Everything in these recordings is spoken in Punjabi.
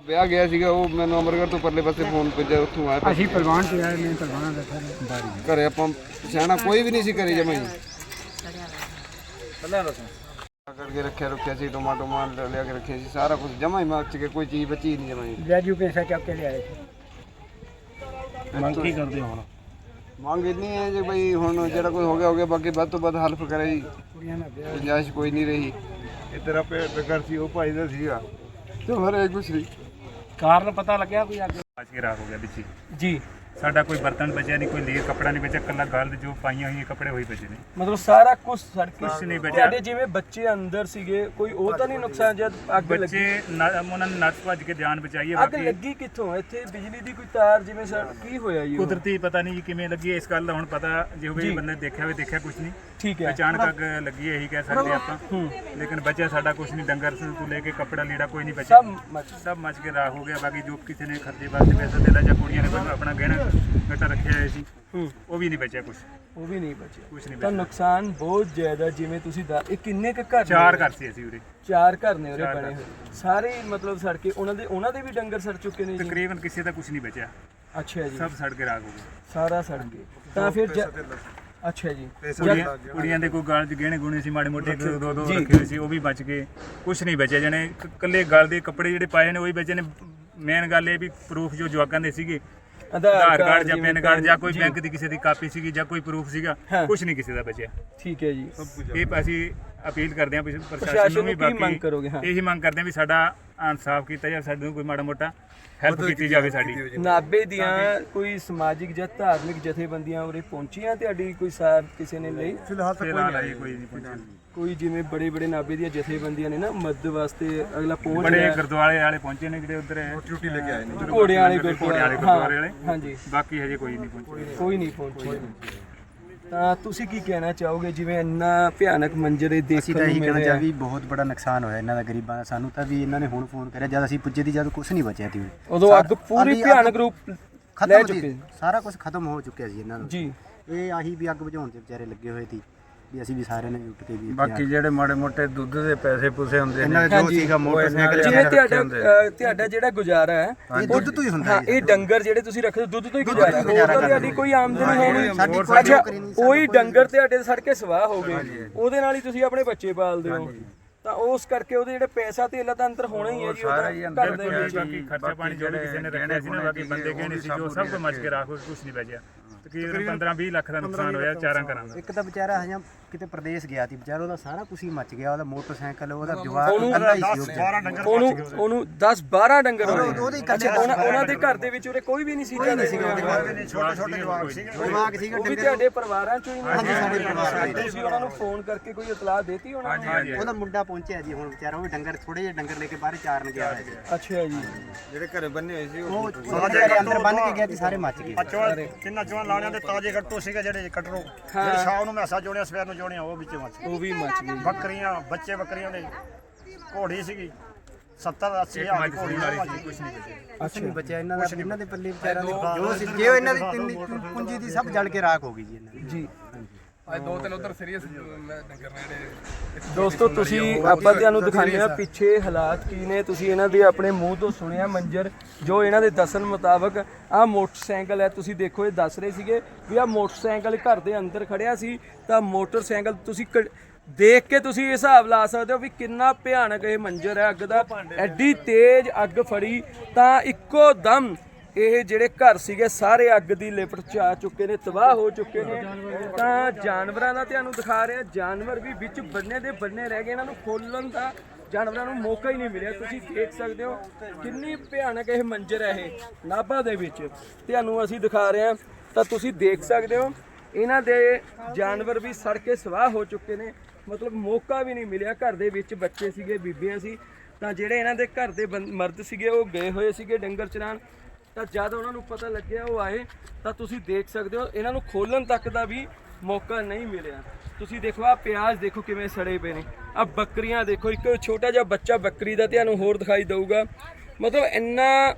ਵਿਆਹ ਗਿਆ ਸੀਗਾ ਉਹ ਮੈਨੂੰ ਅਮਰਗੜ੍ਹ ਤੋਂ ਪਰਲੇ ਪਾਸੇ ਫੋਨ ਭੇਜਿਆ ਉੱਥੋਂ ਆਇਆ ਅਸੀਂ ਪਹਿਲਵਾਨ ਤੇ ਆਏ ਨੇ ਪਹਿਲਵਾਨਾਂ ਦਾ ਘਰੇ ਆਪਾਂ ਸਿਆਣਾ ਕੋਈ ਵੀ ਨਹੀਂ ਸੀ ਕਰੀ ਜਮਾਈ। ਕਰਕੇ ਰੱਖਿਆ ਰੱਖਿਆ ਸੀ ਟਮਾਟੋ ਮਾਰ ਲਿਆ ਕੇ ਰੱਖਿਆ ਸੀ ਸਾਰਾ ਕੁਝ ਜਮਾ ਹੀ ਮੱਚ ਕੇ ਕੋਈ ਚੀਜ਼ ਬਚੀ ਨਹੀਂ ਜਮਾਈ। ਵਿਆਜੂ ਪੈਸਾ ਚੱਕ ਕੇ ਲਿਆਏ। ਸੀ ਮੰਗ ਕੀ ਕਰਦੇ ਹੁਣ? ਮੰਗ ਇੰਨੀ ਹੈ ਜੀ ਬਈ ਹੁਣ ਜਿਹੜਾ ਕੋਈ ਹੋ ਗਿਆ ਹੋ ਗਿਆ ਬਾਕੀ ਵੱਧ ਤੋਂ ਵੱਧ ਹੈਲਪ ਕਰੇ ਜੀ। ਕੁੜੀਆਂ ਦਾ ਵਿਆਹ। ਗੁੰਜਾਇਸ਼ ਕੋਈ ਨਹੀਂ ਰਹੀ। ਇਹ ਤੇਰਾ ਪੇਟ ਘਰ ਸੀ ਉਹ ਭਾਈ ਦਾ ਸੀਗਾ। ਤੇ ਹਰੇ ਕੁਛ ਨਹੀਂ। ਕਾਰਨ ਪਤਾ ਲੱਗਿਆ ਕੋਈ ਅੱਗੇ ਅੱਜ ਕੇ ਰਾਤ ਹੋ ਗਿਆ ਵਿੱਚ ਹੀ। ਜੀ ਸਾਡਾ ਕੋਈ ਬਰਤਨ ਬਚਿਆ ਨਹੀਂ ਕੋਈ ਲੀਰ ਕੱਪੜਾ ਨਹੀਂ ਬਚਿਆ ਕੱਲਾ ਗਲਦ ਜੋ ਪਾਈਆਂ ਹੋਈਆਂ ਕੱਪੜੇ ਹੋਈ ਬਚੇ ਨੇ। ਮਤਲਬ ਸਾਰਾ ਕੁਝ ਸੜ ਕੇ ਕੁਛ ਨਹੀਂ ਬਚਿਆ। ਤੁਹਾਡੇ ਜਿਵੇਂ ਬੱਚੇ ਅੰਦਰ ਸੀਗੇ ਕੋਈ ਉਹ ਤਾਂ ਨਹੀਂ ਨੁਕਸਾਨ ਜਦ ਅੱਗ ਲੱਗੀ? ਬੱਚੇ ਨਾ- ਉਹਨਾਂ ਨੇ ਨੱਸ ਭੱਜ ਕੇ ਜਾਨ ਬਚਾਈ ਹੈ ਅੱਗ ਬਾਕੀ ਲੱਗੀ ਕਿੱਥੋਂ? ਇੱਥੇ ਬਿਜਲੀ ਦੀ ਕੋਈ ਤਾਰ ਜਿਵੇਂ ਸੜ ਕੀ ਹੋਇਆ ਜੀ ਉਹ? ਕੁਦਰਤੀ ਪਤਾ ਨਹੀਂ ਜੀ ਕਿਵੇਂ ਲੱਗੀ ਹੈ, ਇਸ ਗੱਲ ਦਾ ਹੁਣ ਪਤਾ ਜੇ ਹੋਵੇ ਬੰਦੇ ਨੇ ਦੇਖਿਆ ਹੋਵੇ ਦੇਖਿਆ ਕੁਝ ਨਹੀਂ। ਠੀਕ ਹੈ। ਅਚਾਨਕ ਅੱਗ ਲੱਗੀ ਹੈ ਇਹੀ ਕਹਿ ਸਕਦੇ ਆਪਾਂ। ਲੇਕਿਨ ਬਚਿਆ ਸਾਡਾ ਕੁਝ ਨਹੀਂ ਡੰਗਰ ਤੋਂ ਲੈ ਕੇ ਕੱਪੜਾ ਲੀੜਾ ਕੋਈ ਨਹੀਂ ਬਚਿਆ। ਸਭ ਮਚ- ਸਭ ਮਚ ਕੇ ਰਾਖ ਹੋ ਗਿਆ ਬਾਕੀ ਜੋ ਕਿਸੇ ਨੇ ਖਰਚੇ ਵਾਸਤੇ ਪੈਸਾ ਦੇ ਲਿਆ ਜਾਂ ਕੁੜੀਆਂ ਨੇ ਕੋਈ ਆਪਣਾ ਗਹਿਣਾ ਗੱਟਾ ਰੱਖਿਆ ਹੋਇਆ ਸੀ। ਹੂੰ। ਉਹ ਵੀ ਨਹੀਂ ਬਚਿਆ ਕੁਝ ਉਹ ਵੀ ਨਹੀਂ ਬਚਿਆ। ਕੁਝ ਨਹੀਂ ਤਾਂ ਬਚਿਆ। ਨੁਕਸਾਨ ਬਹੁਤ ਜ਼ਿਆਦਾ ਜਿਵੇਂ ਤੁਸੀਂ ਦਾ ਇਹ ਕਿੰਨੇ ਕੁ ਘਰ ਨੇ? ਚਾਰ ਘਰ ਸੀ ਅਸੀਂ ਉਰੇ। ਚਾਰ ਘਰ ਨੇ ਉਰੇ ਚਾਰ ਬਣੇ ਘਰ। ਹੋਏ। ਸਾਰੇ ਹੀ ਮਤਲਬ ਸੜ ਕੇ ਉਹਨਾਂ ਦੇ ਉਹਨਾਂ ਦੇ ਵੀ ਡੰਗਰ ਸੜ ਚੁੱਕੇ ਨੇ ਜੀ। ਤਕਰੀਬਨ ਕਿਸੇ ਦਾ ਕੁਝ ਨਹੀਂ ਬਚਿਆ। ਅੱਛਾ ਜੀ। ਸਭ ਸੜ ਕੇ ਰਾਖ ਹੋ ਗਏ। ਸਾਰਾ ਸੜ ਗਏ। ਤਾਂ ਫਿਰ ਜ- ਅੱਛਾ ਜੀ। ਕੁੜੀਆਂ ਕੁੜੀਆਂ ਦੇ ਕੋਈ ਗਲ 'ਚ ਗਹਿਣੇ ਗੁਣੇ ਸੀ ਮਾੜੇ ਮੋਟੇ ਇੱਕ ਦੋ ਦੋ ਰੱਖੇ ਹੋਏ ਸੀ ਉਹ ਵੀ ਬਚ ਗਏ। ਕੁਝ ਨਹੀਂ ਬਚਿਆ। ਜਣੇ ਇਕੱਲੇ ਗਲ ਦੇ ਕੱਪੜੇ ਜਿਹੜੇ ਪਾਏ ਨੇ ਉਹ ਹੀ ਬਚੇ ਨੇ। ਮੇਨ ਗੱਲ ਇਹ ਵੀ ਪ੍ਰੂਫ ਜੋ ਜਵਾਕਾਂ ਦੇ ਸੀਗੇ ਆਧਾਰ ਕਾਰਡ ਜਾਂ ਪੈਨ ਕਾਰਡ ਜਾਂ ਕੋਈ ਬੈਂਕ ਦੀ ਕਿਸੇ ਦੀ ਕਾਪੀ ਸੀਗੀ ਜਾਂ ਕੋਈ ਪ੍ਰੂਫ ਸੀਗਾ। ਕੁਝ ਨਹੀਂ ਕਿਸੇ ਦਾ ਬਚਿਆ। ਠੀਕ ਹੈ ਜੀ। ਇਹ ਅਸੀਂ ਅਪੀਲ ਕਰਦੇ ਹਾਂ ਵੀ ਪ੍ਰਸ਼ਾਸਨ ਨੂੰ ਵੀ ਕੀ ਮੰਗ ਕਰੋਗੇ? ਹਾਂ। ਇਹੀ ਮੰਗ ਕਰਦੇ ਹਾਂ ਵੀ ਸਾਡਾ ਇਨਸਾਫ ਕੀਤਾ ਜਾਵੇ ਸਾਡੇ ਨੂੰ ਕੋਈ ਮਾੜਾ ਮੋਟਾ ਹੈਲਪ ਕੀਤੀ ਜਾਵੇ ਸਾਡੀ। ਨਾਬੇ ਦੀਆਂ ਕੋਈ ਸਮਾਜਿਕ ਜਾਂ ਧਾਰਮਿਕ ਜਥੇਬੰਦੀਆਂ ਉਰੇ ਪਹੁੰਚੀਆਂ ਤੁਹਾਡੀ ਕੋਈ ਸਾਰ ਕਿਸੇ ਨੇ ਲਈ ਫਿਲਹਾਲ ਆਈ ਕੋਈ ਨਹੀਂ ਪਹੁੰਚਿਆ ਕੋਈ ਜਿਵੇਂ ਬੜੇ ਬੜੇ ਨਾਬੇ ਦੀਆਂ ਜਥੇਬੰਦੀਆਂ ਨੇ ਨਾ ਮਦਦ ਵਾਸਤੇ ਅਗਲਾ ਪਹੁੰਚ ਬੜੇ ਗੁਰਦੁਆਰੇ ਵਾਲੇ ਪਹੁੰਚੇ ਨੇ ਜਿਹੜੇ ਉਧਰ ਡਿਊਟੀ ਲੈ ਕੇ ਆਏ ਨੇ। ਘੋੜਿਆਂ ਵਾਲੇ ਘੋੜਿਆਂ ਗੁਰਦੁਆਰੇ ਵਾਲੇ ਗੁਰਦੁਆਰੇ। ਵਾਲੇ। ਹਾਂਜੀ। ਬਾਕੀ ਹਜੇ ਕੋਈ ਨਹੀਂ ਪਹੁੰਚਿਆ ਕੋਈ ਨਹੀਂ ਪਹੁੰਚੇ। ਤਾਂ ਤੁਸੀਂ ਕੀ ਕਹਿਣਾ ਚਾਹੋਗੇ? ਜਿਵੇਂ ਇੰਨਾ ਭਿਆਨਕ ਮੰਜ਼ਰ ਇਹ ਅਸੀਂ ਦੇਖਣ ਤਾਂ ਨੂੰ ਇਹੀ ਮਿਲ ਕਹਿਣਾ ਰਿਹਾ। ਚਾਹ ਵੀ ਬਹੁਤ ਬੜਾ ਨੁਕਸਾਨ ਹੋਇਆ ਇਹਨਾਂ ਦਾ ਗਰੀਬਾਂ ਦਾ। ਸਾਨੂੰ ਤਾਂ ਵੀ ਇਹਨਾਂ ਨੇ ਹੁਣ ਫੋਨ ਕਰਿਆ ਜਦ ਅਸੀਂ ਪੁੱਜੇ ਦੀ ਜਦ ਕੁਝ ਨਹੀਂ ਬਚਿਆ ਸੀ। ਉਦੋਂ ਅੱਗ ਪੂਰੀ ਭਿਆਨਕ ਰੂਪ ਲੈ ਖਤਮ ਚੁੱਕੀ ਸੀ। ਸਾਰਾ ਕੁਝ ਖਤਮ ਹੋ ਚੁੱਕਿਆ ਸੀ ਇਹਨਾਂ ਦਾ ਜੀ। ਇਹ ਆਹੀ ਵੀ ਅੱਗ ਬੁਝਾਉਣ ਤੇ ਵਿਚਾਰੇ ਲੱਗੇ ਹੋਏ ਸੀ। ਵੀ ਅਸੀਂ ਵੀ ਸਾਰਿਆਂ ਨੇ ਜੁਟ ਕੇ ਵੀ ਇੱਥੇ ਬਾਕੀ ਜਿਹੜੇ ਮਾੜੇ ਮੋਟੇ ਦੁੱਧ ਦੇ ਪੈਸੇ ਪੂਸੇ ਹੁੰਦੇ ਇਹਨਾਂ ਦਾ ਜੋ। ਸੀਗਾ ਮੋਟਰਸਾਈਕਲ ਜਿਵੇਂ ਤੁਹਾਡਾ ਅ, ਤੁਹਾਡਾ ਜਿਹੜਾ ਗੁਜ਼ਾਰਾ ਹੈ ਇਹ ਦੁੱਧ ਤੋਂ ਹੀ ਹੁੰਦਾ ਹਾਂ ਇਹ ਡੰਗਰ ਜਿਹੜੇ ਤੁਸੀਂ ਰੱਖਦੇ ਹੋ, ਦੁੱਧ ਤੋਂ ਹੀ ਗੁਜ਼ਾਰਾ ਹੋਰ ਤਾਂ ਤੁਹਾਡੀ ਕੋਈ ਆਮਦਨੀ ਹੋਣੀ ਸਾਡੀ ਕੋਈ ਅੱਛਾ ਨੌਕਰੀ ਨਹੀਂ, ਉਹੀ ਡੰਗਰ ਤੁਹਾਡੇ ਸੜ ਕੇ ਸਵਾਹ ਹੋ ਗਏ। ਉਹਦੇ ਨਾਲ ਹੀ ਤੁਸੀਂ ਆਪਣੇ ਬੱਚੇ ਪਾਲਦੇ ਹੋ। ਤਾਂ ਉਸ ਕਰਕੇ ਉਹਦੇ ਜਿਹੜੇ ਪੈਸਾ ਤਾਂ ਅੰਦਰ ਹੋਣਾ ਹੀ ਹੈ ਜੀ ਉਹਦਾ ਘਰ ਦੇ ਵਿੱਚ ਬਾਕੀ ਖਰਚਾ ਪਾਣੀ ਜੋ ਵੀ ਕਿਸੇ ਨੇ ਰੱਖਿਆ ਸੀ ਨਾ ਬਾਕੀ ਬੰਦੇ ਗਹਿਣੇ ਸੀ ਜੋ ਸਭ ਕੁਝ ਮਚ ਕੇ ਰਾਖ ਕੁਝ ਨਹੀਂ ਬਚਿਆ। ਤਕਰੀਬਨ 15 20 ਲੱਖ ਦਾ ਨੁਕਸਾਨ ਹੋਇਆ ਚਾਰਾਂ ਘਰਾਂ ਦਾ। ਇੱਕ ਤਾਂ ਵਿਚਾਰਾ ਹਜਾ ਕਿਤੇ ਪ੍ਰਦੇਸ਼ ਗਿਆ ਸੀ ਵਿਚਾਰਾ ਉਹਦਾ ਸਾਰਾ ਕੁਝ ਹੀ ਮੱਚ ਗਿਆ ਉਹਦਾ ਮੋਟਰਸਾਈਕਲ ਉਹਦਾ ਵਿਚਾਰਾ। ਉਹਨੂੰ ਉਹਨੂੰ 10 12 ਡੰਗਰ ਉਹਦੇ ਅੱਛਾ ਉਹਨਾਂ ਉਹਨਾਂ ਦੇ ਘਰ ਦੇ ਵਿੱਚ ਉਹਦੇ ਕੋਈ ਵੀ ਨਹੀਂ ਸੀ ਜ਼ਿਆਦਾ ਸੀਗਾ ਛੋਟੇ ਛੋਟੇ ਜਵਾਕ ਸੀਗੇ। ਜਵਾਕ ਸੀਗਾ ਉਹ ਵੀ ਡੰਗਰ। ਤੁਹਾਡੇ ਪਰਿਵਾਰਾਂ ਚੋਂ ਹੀ ਨੇ ਹਾਂਜੀ, ਸਾਡੇ ਪਰਿਵਾਰ। ਤੁਸੀਂ ਉਹਨਾਂ ਨੂੰ ਫੋਨ ਕਰਕੇ ਕੋਈ ਇਤਲਾਹ ਦੇਤੀ ਉਹਨਾਂ ਨੂੰ? ਉਹਦਾ ਮੁੰਡਾ ਪਹੁੰਚਿਆ ਜੀ ਹੁਣ ਵਿਚਾਰਾ ਉਹ ਡੰਗਰ ਥੋੜੇ ਜਿਹੇ ਡੰਗਰ ਲੈ ਕੇ ਬਾਹਰ ਚਾਰਨ ਗਿਆ ਅੱਛਾ ਜੀ। ਜਿਹੜੇ ਘਰੇ ਬੰਨੇ ਹੋਏ ਸੀ ਉਹ ਸਾਰੇ ਅੰਦਰ ਬੰਨ ਕੇ ਗਿਆ ਸੀ ਸਾਰੇ ਮੱਚ ਗਏ। ਕਿੰਨਾ ਚੋਲ ਲਾਣਿਆਂ ਦੇ ਤਾਜ਼ੇ ਗੱਟੂ ਸੀਗੇ ਜਿਹੜੇ ਕਟਰੋ। ਜਿਹੜੇ ਸ਼ਾਮ ਨੂੰ ਮੈਸਾ ਜੋੜਿਆ ਸਵੇਰ ਨੂੰ ਜੋੜਿਆ ਉਹ ਵਿੱਚ ਮੱਚ ਉਹ ਵੀ ਮੱਚ ਗਈ ਬੱਕਰੀਆਂ ਬੱਚੇ ਬੱਕਰੀਆਂ ਦੇ ਘੋੜੀ ਸੀਗੀ। 70 80 ਹਜ਼ਾਰ ਦੀ ਘੋੜੀ ਗਈ। ਕੁਝ ਨਹੀਂ ਬਚਿਆ ਕੁਛ ਨਹੀਂ ਬਚਿਆ ਇਹਨਾਂ ਦਾ ਇਹਨਾਂ ਦੇ ਪੱਲੇ ਵਿਚਾਰਿਆਂ ਦੇ ਜੋ ਸੀ ਜੇ ਇਹਨਾਂ ਦੀ ਤਿੰਨ ਪੂੰਜੀ ਦੀ ਸਭ ਜਲ ਕੇ ਰਾਖ ਹੋ ਗਈ ਜੀ ਇਹਨਾਂ ਦੀ। ਜੀ। ਦੋਸਤੋ ਤੁਸੀਂ ਆਪਾਂ ਤੁਹਾਨੂੰ ਦਿਖਾਉਂਦੇ ਆ। ਪਿੱਛੇ ਹਾਲਾਤ ਕੀ ਨੇ। ਤੁਸੀਂ ਇਹਨਾਂ ਦੇ ਆਪਣੇ ਮੂੰਹ ਤੋਂ ਸੁਣਿਆ ਮੰਜ਼ਰ ਜੋ ਇਹਨਾਂ ਦੇ ਦੱਸਣ ਮੁਤਾਬਕ ਆ ਮੋਟਰਸਾਈਕਲ ਹੈ। ਤੁਸੀਂ ਦੇਖੋ ਇਹ ਦੱਸ ਰਹੇ ਸੀਗੇ ਵੀ ਆ ਮੋਟਰਸਾਈਕਲ ਘਰ ਦੇ ਅੰਦਰ ਖੜਿਆ ਸੀ ਤਾਂ ਮੋਟਰਸਾਈਕਲ ਤੁਸੀਂ ਦੇਖ ਕੇ ਤੁਸੀਂ ਇਹ ਹਿਸਾਬ ਲਾ ਸਕਦੇ ਹੋ ਵੀ ਕਿੰਨਾ ਭਿਆਨਕ ਇਹ ਮੰਜ਼ਰ ਹੈ। ਅੱਗ ਦਾ ਐਡੀ ਤੇਜ਼ ਅੱਗ ਫੜੀ ਤਾਂ ਇੱਕੋ ਦਮ ਇਹ ਜਿਹੜੇ ਘਰ ਸੀਗੇ, ਸਾਰੇ ਅੱਗ ਦੀ ਲਿਪਟ ਚ ਆ ਚੁੱਕੇ ਨੇ, ਤਬਾਹ ਹੋ ਚੁੱਕੇ ਨੇ। ਤਾਂ ਜਾਨਵਰਾਂ ਦਾ ਤੁਹਾਨੂੰ ਦਿਖਾ ਰਿਹਾ, ਜਾਨਵਰ ਵੀ ਵਿੱਚ ਬੰਨੇ ਦੇ ਬੰਨੇ ਰਹਿ ਗਏ, ਇਹਨਾਂ ਨੂੰ ਖੋਲਣ ਦਾ ਜਾਨਵਰਾਂ ਨੂੰ ਮੌਕਾ ਹੀ ਨਹੀਂ ਮਿਲਿਆ। ਤੁਸੀਂ ਦੇਖ ਸਕਦੇ ਹੋ ਕਿੰਨੀ ਭਿਆਨਕ ਇਹ ਮੰਜ਼ਰ ਹੈ ਇਹ, ਨਾਭਾ ਦੇ ਵਿੱਚ। ਤੁਹਾਨੂੰ ਅਸੀਂ ਦਿਖਾ ਰਹੇ ਹਾਂ ਤਾਂ ਤੁਸੀਂ ਦੇਖ ਸਕਦੇ ਹੋ, ਇਹਨਾਂ ਦੇ ਜਾਨਵਰ ਵੀ ਸੜ ਕੇ ਸਵਾਹ ਹੋ ਚੁੱਕੇ ਨੇ। ਮਤਲਬ ਮੌਕਾ ਵੀ ਨਹੀਂ ਮਿਲਿਆ ਘਰ ਦੇ ਵਿੱਚ ਬੱਚੇ ਸੀਗੇ, ਬੀਬੀਆਂ ਸੀ। ਤਾਂ ਜਿਹੜੇ ਇਹਨਾਂ ਦੇ ਘਰ ਦੇ ਬੰ- ਮਰਦ ਸੀਗੇ, ਉਹ ਗਏ ਹੋਏ ਸੀਗੇ ਡੰਗਰ ਚਰਾਣ ਤਾਂ ਜਦ ਉਹਨਾਂ ਨੂੰ ਪਤਾ ਲੱਗਿਆ ਉਹ ਆਏ, ਤਾਂ ਤੁਸੀਂ ਦੇਖ ਸਕਦੇ ਹੋ, ਇਹਨਾਂ ਨੂੰ ਖੋਲਣ ਤੱਕ ਦਾ ਵੀ ਮੌਕਾ ਨਹੀਂ ਮਿਲਿਆ। ਤੁਸੀਂ ਦੇਖੋ ਆ ਪਿਆਜ਼ ਦੇਖੋ ਕਿਵੇਂ ਸੜੇ ਪਏ ਨੇ। ਆ ਬੱਕਰੀਆਂ ਦੇਖੋ, ਇੱਕ ਛੋਟਾ ਜਿਹਾ ਬੱਚਾ ਬੱਕਰੀ ਦਾ ਤੁਹਾਨੂੰ ਹੋਰ ਦਿਖਾਈ ਦਊਗਾ। ਮਤਲਬ ਇੰਨਾ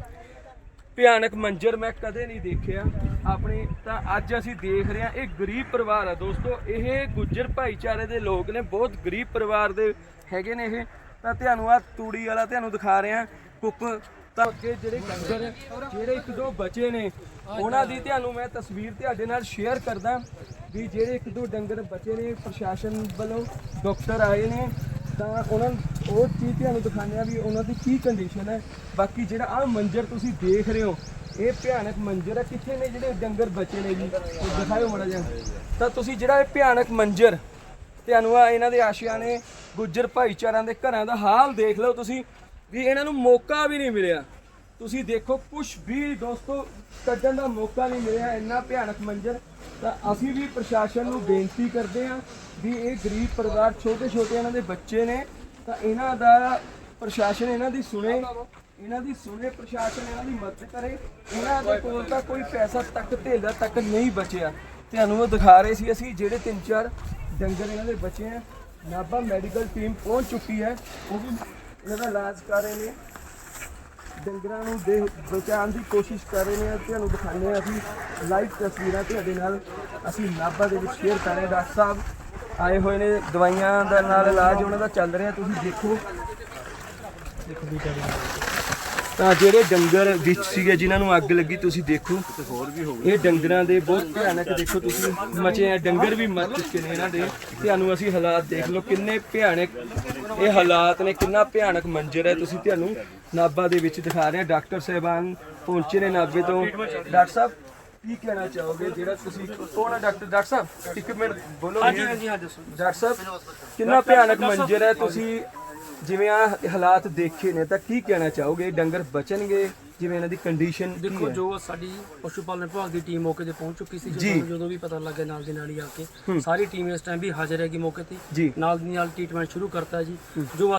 ਭਿਆਨਕ ਮੰਜ਼ਰ ਮੈਂ ਕਦੇ ਨਹੀਂ ਦੇਖਿਆ। ਆਪਣੇ ਤਾਂ ਅੱਜ ਅਸੀਂ ਦੇਖ ਰਹੇ ਹਾਂ, ਇਹ ਗਰੀਬ ਪਰਿਵਾਰ ਆ ਦੋਸਤੋ। ਇਹ ਗੁੱਜਰ ਭਾਈਚਾਰੇ ਦੇ ਲੋਕ ਨੇ, ਬਹੁਤ ਗਰੀਬ ਪਰਿਵਾਰ ਦੇ ਹੈਗੇ ਨੇ ਇਹ। ਤਾਂ ਤੁਹਾਨੂੰ ਆ ਤੂੜੀ ਵਾਲਾ ਤੁਹਾਨੂੰ ਦਿਖਾ ਰਿਹਾ, ਕੁੱਕ ਤਾਂ ਅੱਗੇ ਜਿਹੜੇ ਡੰਗਰ, ਜਿਹੜੇ ਇੱਕ ਦੋ ਬਚੇ ਨੇ, ਉਹਨਾਂ ਦੀ ਤੁਹਾਨੂੰ ਮੈਂ ਤਸਵੀਰ ਤੁਹਾਡੇ ਨਾਲ ਸ਼ੇਅਰ ਕਰਦਾ ਵੀ ਜਿਹੜੇ ਇੱਕ ਦੋ ਡੰਗਰ ਬਚੇ ਨੇ, ਪ੍ਰਸ਼ਾਸਨ ਵੱਲੋਂ ਡਾਕਟਰ ਆਏ ਨੇ, ਤਾਂ ਉਹਨਾਂ ਉਹ ਚੀਜ਼ ਤੁਹਾਨੂੰ ਦਿਖਾਉਂਦੇ ਆ ਵੀ ਉਹਨਾਂ ਦੀ ਕੀ ਕੰਡੀਸ਼ਨ ਹੈ। ਬਾਕੀ ਜਿਹੜਾ ਆਹ ਮੰਜ਼ਰ ਤੁਸੀਂ ਦੇਖ ਰਹੇ ਹੋ, ਇਹ ਭਿਆਨਕ ਮੰਜ਼ਰ ਹੈ। ਕਿੱਥੇ ਨੇ ਜਿਹੜੇ ਡੰਗਰ ਬਚੇ ਨੇ ਜੀ? ਉਹ ਦਿਖਾਓ ਮੜਾ ਜਿਹਾ। ਤਾਂ ਤੁਸੀਂ ਜਿਹੜਾ ਇਹ ਭਿਆਨਕ ਮੰਜ਼ਰ, ਤੁਹਾਨੂੰ ਆ ਇਹਨਾਂ ਦੇ ਆਸ਼ਿਆਂ ਨੇ, ਗੁੱਜਰ ਭਾਈਚਾਰਿਆਂ ਦੇ ਘਰਾਂ ਦਾ ਹਾਲ ਦੇਖ ਲਓ ਤੁਸੀਂ। ਵੀ ਇਹਨਾਂ ਨੂੰ ਮੌਕਾ ਵੀ ਨਹੀਂ ਮਿਲਿਆ। ਤੁਸੀਂ ਦੇਖੋ ਕੁਝ ਵੀ ਦੋਸਤੋ, ਕੱਢਣ ਦਾ ਮੌਕਾ ਨਹੀਂ ਮਿਲਿਆ, ਇੰਨਾ ਭਿਆਨਕ ਮੰਜ਼ਰ। ਤਾਂ ਅਸੀਂ ਵੀ ਪ੍ਰਸ਼ਾਸਨ ਨੂੰ ਬੇਨਤੀ ਕਰਦੇ ਹਾਂ ਵੀ ਇਹ ਗਰੀਬ ਪਰਿਵਾਰ ਛੋਟੇ ਛੋਟੇ ਇਹਨਾਂ ਦੇ ਬੱਚੇ ਨੇ, ਤਾਂ ਇਹਨਾਂ ਦਾ ਪ੍ਰਸ਼ਾਸਨ ਇਹਨਾਂ ਦੀ ਸੁਣੇ, ਇਹਨਾਂ ਦੀ ਸੁਣੇ, ਪ੍ਰਸ਼ਾਸਨ ਇਹਨਾਂ ਦੀ ਮਦਦ ਕਰੇ। ਇਹਨਾਂ ਦੇ ਕੋਲ ਤਾਂ ਕੋਈ ਪੈਸਾ ਤੱਕ, ਧੇਲਾ ਤੱਕ ਨਹੀਂ ਬਚਿਆ। ਤੁਹਾਨੂੰ ਉਹ ਦਿਖਾ ਰਹੇ ਸੀ ਅਸੀਂ ਜਿਹੜੇ ਤਿੰਨ ਚਾਰ ਡੰਗਰ ਇਹਨਾਂ ਦੇ ਬੱਚੇ ਆ। ਨਾਭਾ ਮੈਡੀਕਲ ਟੀਮ ਪਹੁੰਚ ਚੁੱਕੀ ਹੈ, ਉਹ ਵੀ ਇਹਨਾਂ ਦਾ ਇਲਾਜ ਕਰ ਰਹੇ ਨੇ। ਡੰਗਰਾਂ ਨੂੰ ਦੇ ਬਚਾਉਣ ਦੀ ਕੋਸ਼ਿਸ਼ ਕਰ ਰਹੇ ਨੇ। ਤੁਹਾਨੂੰ ਦਿਖਾਉਂਦੇ ਹਾਂ, ਅਸੀਂ ਲਾਈਵ ਤਸਵੀਰਾਂ ਤੁਹਾਡੇ ਨਾਲ ਅਸੀਂ ਨਾਭਾ ਦੇ ਵਿੱਚ ਸ਼ੇਅਰ ਕਰ ਰਹੇ ਹਾਂ। ਡਾਕਟਰ ਸਾਹਿਬ ਆਏ ਹੋਏ ਨੇ, ਦਵਾਈਆਂ ਦਾ ਨਾਲ ਇਲਾਜ ਉਹਨਾਂ ਦਾ ਚੱਲ ਰਿਹਾ। ਤੁਸੀਂ ਦੇਖੋ। ਤਾਂ ਜਿਹੜੇ ਡੰਗਰ ਵਿੱਚ ਸੀਗੇ ਜਿਨ੍ਹਾਂ ਨੂੰ ਅੱਗ ਲੱਗੀ ਤੁਸੀਂ ਦੇਖੋ। ਇਹ ਡੰਗਰਾਂ ਦੇ ਬਹੁਤ ਭਿਆਨਕ ਦੇਖੋ ਤੁਸੀਂ ਮਚੇ ਆ। ਡੰਗਰ ਵੀ ਮਰ ਚੁੱਕੇ ਨੇ ਇਹਨਾਂ ਦੇ। ਤੁਹਾਨੂੰ ਅਸੀਂ ਹਾਲਾਤ ਦੇਖ ਲਓ ਕਿੰਨੇ ਭਿਆਨਕ ਇਹ ਹਾਲਾਤ ਨੇ ਕਿੰਨਾ ਭਿਆਨਕ ਮੰਜ਼ਰ ਹੈ। ਤੁਸੀਂ ਤੁਹਾਨੂੰ ਨਾਭਾ ਦੇ ਵਿੱਚ ਦਿਖਾ ਰਹੇ ਹਾਂ। ਡਾਕਟਰ ਸਾਹਿਬਾਨ ਪਹੁੰਚੇ ਨੇ ਨਾਭੇ ਤੋਂ। ਡਾਕਟਰ ਸਾਹਿਬ ਕੀ ਕਹਿਣਾ ਚਾਹੋਗੇ? ਜਿਹੜਾ ਤੁਸੀਂ ਕੌਣ ਡਾਕਟਰ? ਡਾਕਟਰ ਸਾਹਿਬ ਇੱਕ ਮਿੰਟ ਬੋਲੋ। ਹਾਂਜੀ ਹਾਂਜੀ ਹਾਂ ਦੱਸੋ। ਡਾਕਟਰ ਸਾਹਿਬ ਕਿੰਨਾ ਭਿਆਨਕ ਮੰਜ਼ਰ ਹੈ? ਤੁਸੀਂ ਜਿਵੇਂ ਆ ਹਾਲਾਤ ਦੇਖੇ ਨੇ ਤਾਂ ਕੀ ਕਹਿਣਾ ਚਾਹੋਗੇ? ਡੰਗਰ ਬਚਣਗੇ? ਜਿਵੇਂ ਇਹਨਾਂ ਦੀ ਕੰਡੀਸ਼ਨ ਦੇਖੋ ਜੋ ਸਾਡੀ ਪਸ਼ੂ ਪਾਲਣ ਵਿਭਾਗ ਦੀ ਟੀਮ ਮੌਕੇ ਤੇ ਪਹੁੰਚ ਚੁੱਕੀ ਸੀ। ਜਦੋਂ ਜਦੋਂ ਵੀ ਪਤਾ ਲੱਗਾ ਨਾਲ ਦੀ ਨਾਲ ਹੀ ਆ ਕੇ ਸਾਰੀ ਟੀਮ ਇਸ ਟਾਈਮ ਵੀ ਹਾਜ਼ਰ ਹੈਗੀ ਮੌਕੇ ਤੇ। ਨਾਲ ਦੀ ਨਾਲ ਟ੍ਰੀਟਮੈਂਟ ਸ਼ੁਰੂ ਕਰਤਾ ਜੀ। ਜੋ